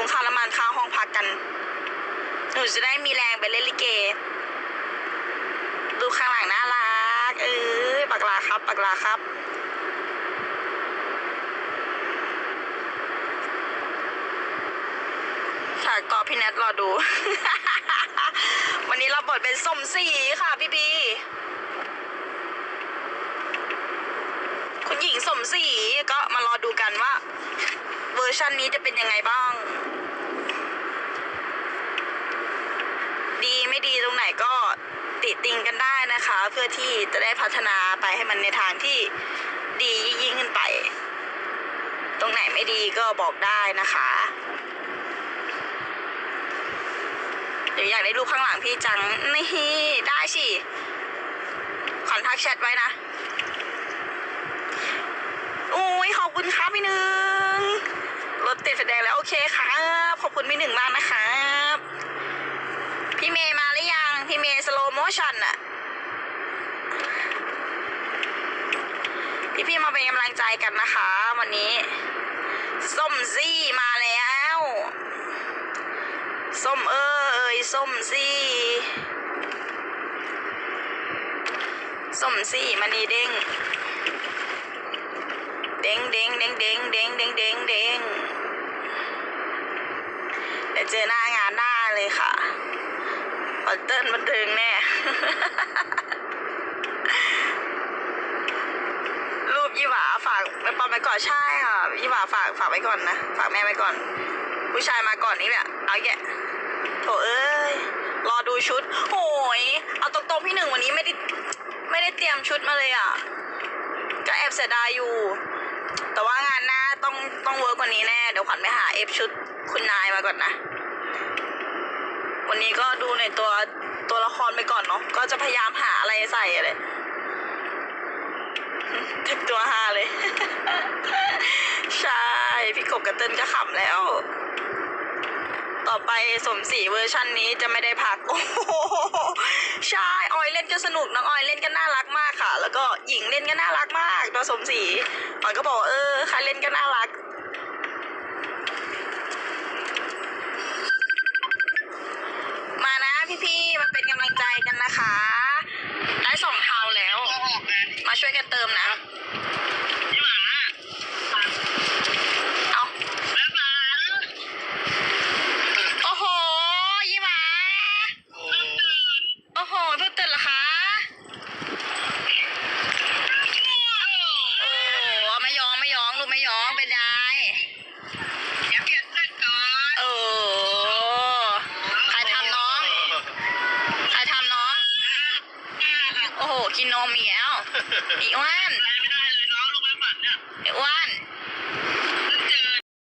รงค่าน้ำมันค่าห้องพักกัน หนูจะได้มีแรงไปเล่นลิเก ดูข้างหลังน่ารัก เออปักลาครับ ปักลาครับค่ะก็พี่แนทรอดู วันนี้เราบทเป็นสมศรีค่ะพี่บีคุณหญิงสมศรีก็มารอดู อร์ชันนี้จะเป็นยังไงบ้าง ดีไม่ดีตรงไหนก็ติติงกันได้นะคะ เพื่อที่จะได้พัฒนาไปให้มันในทางที่ดียิ่งขึ้นไป ตรงไหนไม่ดีก็บอกได้นะคะเดี๋ยวอยากได้รูปข้างหลังพี่จังนี่ได้สิขอนทักแชทไว้นะ อุ้ยขอบคุณครับพี่หนึ่งรถติ ดงแล้ว โอเคครับขอบคุณพี่หนึ่งมากนะครับ พี่เมย์มาหรือยัง พี่เมย์สโลโมชั่นอะพี่ๆมาเป็นกำลังใจกันนะคะ วันนี้ส้มซี่มาแล้วส้มเอ้ยส้มซี่ส้มซี่มันนี่เด้งเด้งเด้งเด้งเด้งเด้งเด้งเด้งเด้ง ดี๋ยวเจอหน้างานได้เลยค่ะคอนเติ้ลบันเทิงแน่ รูปยี่หวาฝากไปปอมไปก่อนใช่ค่ะยี่หวาฝากฝากไว้ก่อนนะ ฝากแม่ไว้ก่อน ผู้ชายมาก่อนนี่แหละ เอาแกะโถเอ้ย รอดูชุด โหย เอาตรงๆพี่หนึ่งวันนี้ไม่ได้ไม่ได้เตรียมชุดมาเลยอะ ก็แอบเสียดายอยู่ แต่ว่างานหน้าต้องต้องเวิร์กกว่านี้แน่ เดี๋ยวขวัญไปหาเอฟชุด คุณนายมาก่อนนะ วันนี้ก็ดูในตัวตัวละครไปก่อนเนาะ ก็จะพยายามหาอะไรใส่อะไรถึงตัวฮาเลย ใช่ พี่กบกับเติ้ลก็ขำแล้ว ต่อไปสมศรีเวอร์ชันนี้จะไม่ได้พัก โอ้โหใช่ ออยเล่นก็สนุกน้องออยเล่นก็น่ารักมากค่ะ แล้วก็หญิงเล่นก็น่ารักมากตัวสมศรีออยก็บอกเออใครเล่นก็น่ารัก ช่วยกันเติมนะเอาโอ้โหยี่หมาโอ้โหเพิ่งตื่นเหรอคะโอ้โหไม่ยอมไม่ยอมลูกไม่ยอมเป็นไงเกินนมอีกแล้วไอีอ้วนไม่ได้เลยน้องลูกไม่ฝันเนี่ยอ้อ้วน